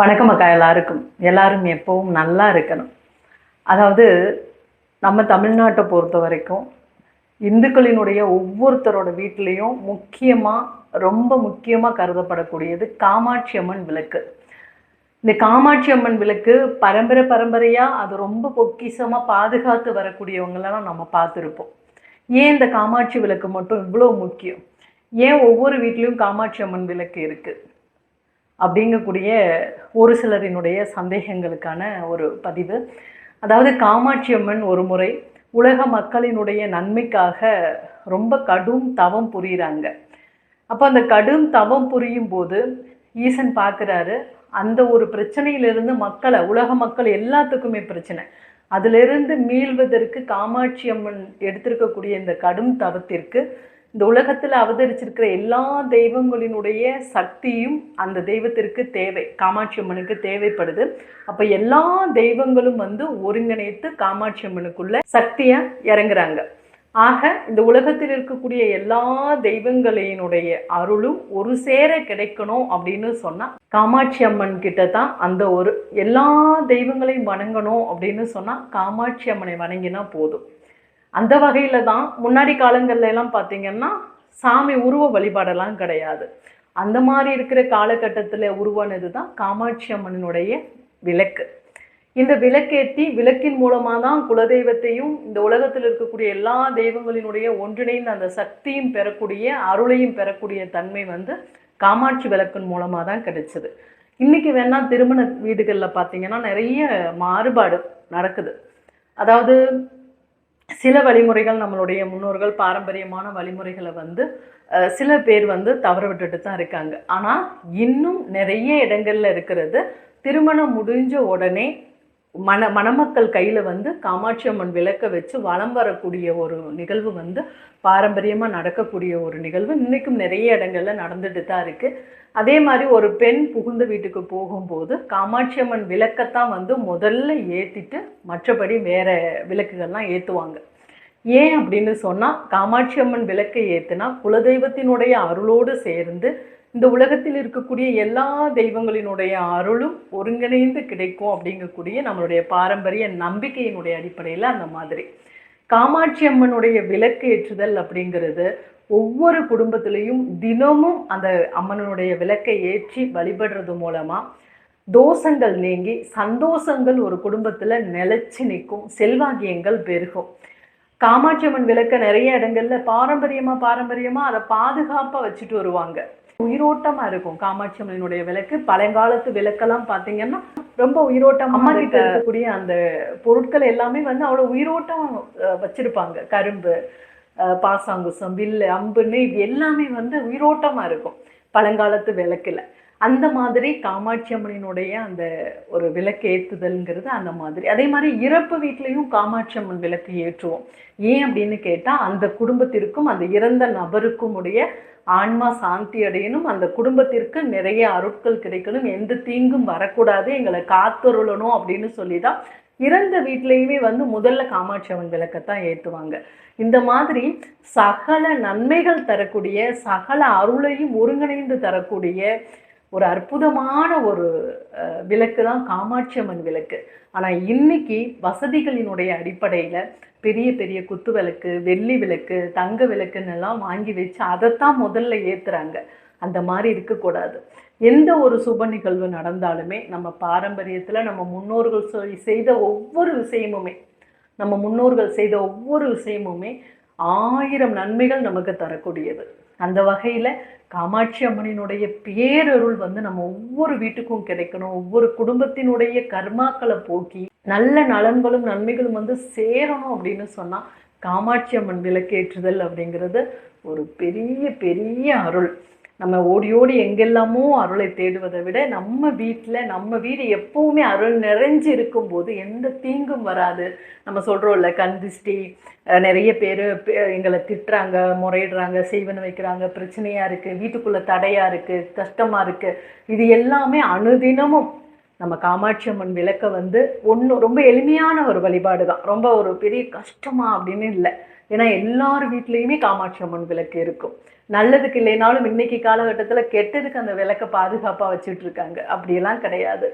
வணக்கம் அக்கா எல்லாருக்கும். எல்லாரும் எப்பவும் நல்லா இருக்கணும். அதாவது நம்ம தமிழ்நாட்டை பொறுத்த வரைக்கும் இந்துக்களினுடைய ஒவ்வொருத்தரோட வீட்லேயும் முக்கியமாக ரொம்ப முக்கியமாக கருதப்படக்கூடியது காமாட்சி அம்மன் விளக்கு. இந்த காமாட்சி அம்மன் விளக்கு பரம்பரை பரம்பரையாக அது ரொம்ப பொக்கிஷமாக பாதுகாத்து வரக்கூடியவங்களெல்லாம் நம்ம பார்த்துருப்போம். ஏன் இந்த காமாட்சி விளக்கு மட்டும் இவ்வளோ முக்கியம்? ஏன் ஒவ்வொரு வீட்லேயும் காமாட்சி அம்மன் விளக்கு இருக்குது அப்படிங்கக்கூடிய ஒரு சிலரினுடைய சந்தேகங்களுக்கான ஒரு பதிவு. அதாவது காமாட்சி அம்மன் ஒரு முறை உலக மக்களினுடைய நன்மைக்காக ரொம்ப கடும் தவம் புரியுறாங்க. அப்போ அந்த கடும் தவம் புரியும் போது ஈசன் பார்க்குறாரு அந்த ஒரு பிரச்சனையிலிருந்து மக்களை உலக மக்கள் எல்லாத்துக்குமே பிரச்சனை. அதிலிருந்து மீள்வதற்கு காமாட்சி அம்மன் எடுத்திருக்கக்கூடிய இந்த கடும் தவத்திற்கு இந்த உலகத்தில் அவதரிச்சிருக்கிற எல்லா தெய்வங்களினுடைய சக்தியும் அந்த தெய்வத்திற்கு தேவை. காமாட்சி அம்மனுக்கு தேவைப்படுது. அப்போ எல்லா தெய்வங்களும் வந்து ஒருங்கிணைத்து காமாட்சி அம்மனுக்குள்ள சக்தியை இறங்குறாங்க. ஆக இந்த உலகத்தில் இருக்கக்கூடிய எல்லா தெய்வங்களினுடைய அருளும் ஒரு சேர கிடைக்கணும் அப்படின்னு சொன்னால் காமாட்சி அம்மன் கிட்ட தான் அந்த ஒரு எல்லா தெய்வங்களையும் வணங்கணும் அப்படின்னு சொன்னால் காமாட்சி அம்மனை வணங்கினா போதும். அந்த வகையில் தான் முன்னாடி காலங்கள்ல எல்லாம் பார்த்தீங்கன்னா சாமி உருவ வழிபாடெல்லாம் கிடையாது. அந்த மாதிரி இருக்கிற காலகட்டத்தில் உருவானது தான் காமாட்சி அம்மனினுடைய விளக்கு. இந்த விளக்கேற்றி விளக்கின் மூலமாக தான் குலதெய்வத்தையும் இந்த உலகத்தில் இருக்கக்கூடிய எல்லா தெய்வங்களினுடைய ஒன்றிணைந்த அந்த சக்தியும் பெறக்கூடிய அருளையும் பெறக்கூடிய தன்மை வந்து காமாட்சி விளக்கின் மூலமாக தான் கிடைச்சது. இன்றைக்கி வேணால் திருமண வீடுகளில் பார்த்தீங்கன்னா நிறைய மாறுபாடு நடக்குது. அதாவது சில வழிமுறைகள் நம்மளுடைய முன்னோர்கள் பாரம்பரியமான வழிமுறைகளை வந்து சில பேர் வந்து தவற விட்டுட்டு தான் இருக்காங்க. ஆனால் இன்னும் நிறைய இடங்களில் இருக்கிறது திருமணம் முடிஞ்ச உடனே மண மணமக்கள் கையில் வந்து காமாட்சி அம்மன் விளக்க வச்சு வலம் வரக்கூடிய ஒரு நிகழ்வு வந்து பாரம்பரியமாக நடக்கக்கூடிய ஒரு நிகழ்வு. இன்றைக்கும் நிறைய இடங்கள்ல நடந்துட்டு தான் இருக்குது அதே மாதிரி ஒரு பெண் புகுந்த வீட்டுக்கு போகும்போது காமாட்சி அம்மன் விளக்கத்தான் வந்து முதல்ல ஏற்றிட்டு மற்றபடி வேற விளக்குகள்லாம் ஏற்றுவாங்க ஏன் அப்படின்னு சொன்னால் காமாட்சி அம்மன் விளக்கை ஏற்றுனா குலதெய்வத்தினுடைய அருளோடு சேர்ந்து இந்த உலகத்தில் இருக்கக்கூடிய எல்லா தெய்வங்களினுடைய அருளும் ஒருங்கிணைந்து கிடைக்கும் அப்படிங்கக்கூடிய நம்மளுடைய பாரம்பரிய நம்பிக்கையினுடைய அடிப்படையில் அந்த மாதிரி. காமாட்சி அம்மனுடைய விளக்கு ஏற்றுதல் அப்படிங்கிறது ஒவ்வொரு குடும்பத்திலையும் தினமும் அந்த அம்மனுடைய விளக்கை ஏற்றி வழிபடுறது மூலமாக தோஷங்கள் நீங்கி சந்தோஷங்கள் ஒரு குடும்பத்தில் நிலைச்சு நிற்கும் செல்வாக்கியங்கள் பெருகும். காமாட்சி அம்மன் விளக்க நிறைய இடங்கள்ல பாரம்பரியமாக பாரம்பரியமாக அதை பாதுகாப்பாக வச்சுட்டு வருவாங்க. உயிரோட்டமா இருக்கும். காமாட்சி அம்மனுடைய விளக்கு. பழங்காலத்து விளக்கெல்லாம் பாத்தீங்கன்னா ரொம்ப உயிரோட்டம் அம்மா கிட்ட இருக்கக்கூடிய அந்த பொருட்கள் எல்லாமே வந்து அவ்வளவு உயிரோட்டம் வச்சிருப்பாங்க. கரும்பு பாசாங்குசம் வில்லு அம்புன்னு இது எல்லாமே வந்து உயிரோட்டமா இருக்கும் பழங்காலத்து விளக்குல. அந்த மாதிரி காமாட்சி அம்மனினுடைய அந்த ஒரு விளக்கு ஏற்றுதல்ங்கிறது அந்த மாதிரி. அதே மாதிரி இறப்பு வீட்லேயும் காமாட்சி அம்மன் விளக்கு ஏற்றுவோம். ஏன் அப்படின்னு கேட்டால் அந்த குடும்பத்திற்கும் அந்த இறந்த நபருக்கும் உடைய ஆன்மா சாந்தி அடையணும் அந்த குடும்பத்திற்கு நிறைய அருட்கள் கிடைக்கணும் எந்த தீங்கும் வரக்கூடாது எங்களை காத்தருளணும் அப்படின்னு சொல்லி தான் இறந்த வீட்லேயுமே வந்து முதல்ல காமாட்சி அவன் விளக்கத்தான் ஏற்றுவாங்க இந்த மாதிரி சகல நன்மைகள் தரக்கூடிய சகல அருளையும் ஒருங்கிணைந்து தரக்கூடிய ஒரு அற்புதமான ஒரு விளக்கு தான் காமாட்சி அம்மன் விளக்கு. ஆனால் இன்னைக்கு வசதிகளினுடைய அடிப்படையில் பெரிய பெரிய குத்து விளக்கு வெள்ளி விளக்கு தங்க விளக்குன்னு எல்லாம் வாங்கி வச்சு அதைத்தான் முதல்ல ஏத்துறாங்க. அந்த மாதிரி இருக்கக்கூடாது. எந்த ஒரு சுப நிகழ்வு நடந்தாலுமே நம்ம பாரம்பரியத்தில் நம்ம முன்னோர்கள் சொ- செய்த ஒவ்வொரு விஷயமுமே நம்ம முன்னோர்கள் செய்த ஒவ்வொரு விஷயமுமே ஆயிரம் நன்மைகள் நமக்கு தரக்கூடியது. அந்த வகையில் காமாட்சி அம்மனினுடைய பேரருள் வந்து நம்ம ஒவ்வொரு வீட்டுக்கும் கிடைக்கணும். ஒவ்வொரு குடும்பத்தினுடைய கர்மாக்களை போக்கி நல்ல நலன்களும் நன்மைகளும் வந்து சேரணும் அப்படின்னு சொன்னால் காமாட்சி அம்மன் விளக்கேற்றுதல் அப்படிங்கிறது ஒரு பெரிய பெரிய அருள். நம்ம ஓடி ஓடி எங்கெல்லாமோ அருளை தேடுவதை விட நம்ம வீட்டில் நம்ம வீடு எப்போவுமே அருள் நிறைஞ்சு இருக்கும்போது எந்த தீங்கும் வராது. நம்ம சொல்கிறோம்ல கண் நிறைய பேர் எங்களை திட்டுறாங்க முறையிடுறாங்க செய்வன வைக்கிறாங்க பிரச்சனையாக இருக்குது வீட்டுக்குள்ளே தடையாக இருக்குது கஷ்டமாக இருக்குது இது எல்லாமே அனுதினமும் நம்ம காமாட்சி அம்மன் விளக்க வந்து ஒன்று ரொம்ப எளிமையான ஒரு வழிபாடு தான் ரொம்ப ஒரு பெரிய கஷ்டமா அப்படின்னு இல்லை. ஏன்னா எல்லார் வீட்லேயுமே காமாட்சி அம்மன் விளக்கு இருக்கும். நல்லதுக்கு இல்லைனாலும் இன்னைக்கு காலகட்டத்தில் கெட்டதுக்கு அந்த விளக்கை பாதுகாப்பாக வச்சுட்டு இருக்காங்க அப்படியெல்லாம் கிடையாது.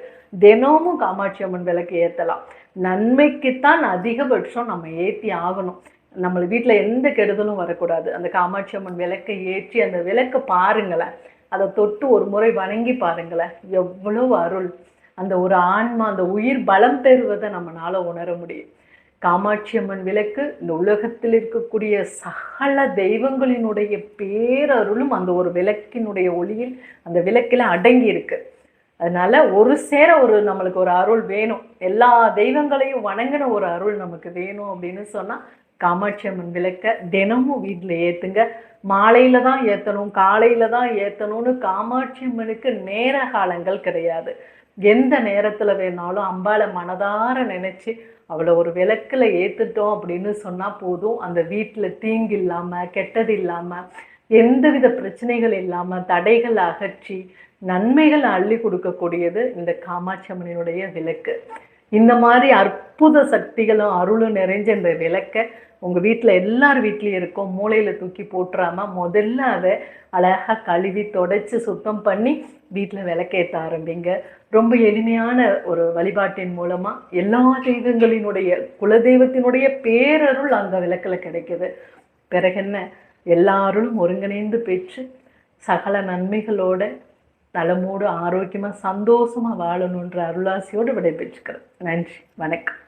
தினமும் காமாட்சி அம்மன் விளக்கு ஏற்றலாம் நன்மைக்குத்தான் அதிகபட்சம் நம்ம ஏற்றி ஆகணும். நம்ம வீட்டில் எந்த கெடுதலும் வரக்கூடாது. அந்த காமாட்சி அம்மன் விளக்கை ஏற்றி அந்த விளக்கை பாருங்களேன். அதை தொட்டு ஒரு முறை வணங்கி பாருங்களேன். எவ்வளவு அருள். அந்த ஒரு ஆன்மா அந்த உயிர் பலம் பெறுவதை நம்மளால் உணர முடியும். காமாட்சி அம்மன் விளக்கு இந்த உலகத்தில் இருக்கக்கூடிய சகல தெய்வங்களினுடைய பேரருளும் அந்த ஒரு விளக்கினுடைய ஒளியில் அந்த விளக்கில் அடங்கி இருக்கு அதனால ஒரு சேர ஒரு நம்மளுக்கு ஒரு அருள் வேணும். எல்லா தெய்வங்களையும் வணங்கின ஒரு அருள் நமக்கு வேணும் அப்படின்னு சொன்னால் காமாட்சி அம்மன் விளக்க தினமும் வீட்டில் ஏற்றுங்க மாலையில தான் ஏற்றணும் காலையில தான் ஏற்றணும்னு காமாட்சி அம்மனுக்கு நேர காலங்கள் கிடையாது. எந்த நேரத்தில் வேணாலும் அம்பாளை மனதார நினச்சி அவளை ஒரு விளக்கில் ஏற்றுட்டோம் அப்படின்னு சொன்னால் போதும். அந்த வீட்டில் தீங்கு இல்லாமல் கெட்டது இல்லாமல் எந்தவித பிரச்சனைகள் இல்லாமல் தடைகள் அகற்றி நன்மைகள் அள்ளி கொடுக்கக்கூடியது இந்த காமாட்சி அம்மனினுடைய விளக்கு. இந்த மாதிரி அற்புத சக்திகளும் அருளும் நிறைஞ்ச இந்த விளக்கை உங்க வீட்டில் எல்லார் வீட்லேயும் இருக்கும். மூலையில தூக்கி போட்டுறாம முதல்ல அதை அழகாக கழுவி தொடச்சி சுத்தம் பண்ணி வீட்டில் விளக்கேற்ற ஆரம்பிங்க. ரொம்ப எளிமையான ஒரு வழிபாட்டின் மூலமா எல்லா தெய்வங்களினுடைய குலதெய்வத்தினுடைய பேரருள் அந்த விளக்கில் கிடைக்குது. பிறகென்ன என்ன? ஒருங்கிணைந்து பெற்று சகல நன்மைகளோட நலமோடு ஆரோக்கியமாக சந்தோஷமாக வாழணுன்ற அருளாசியோடு விடைபெற்றுக்கிறேன் நன்றி வணக்கம்.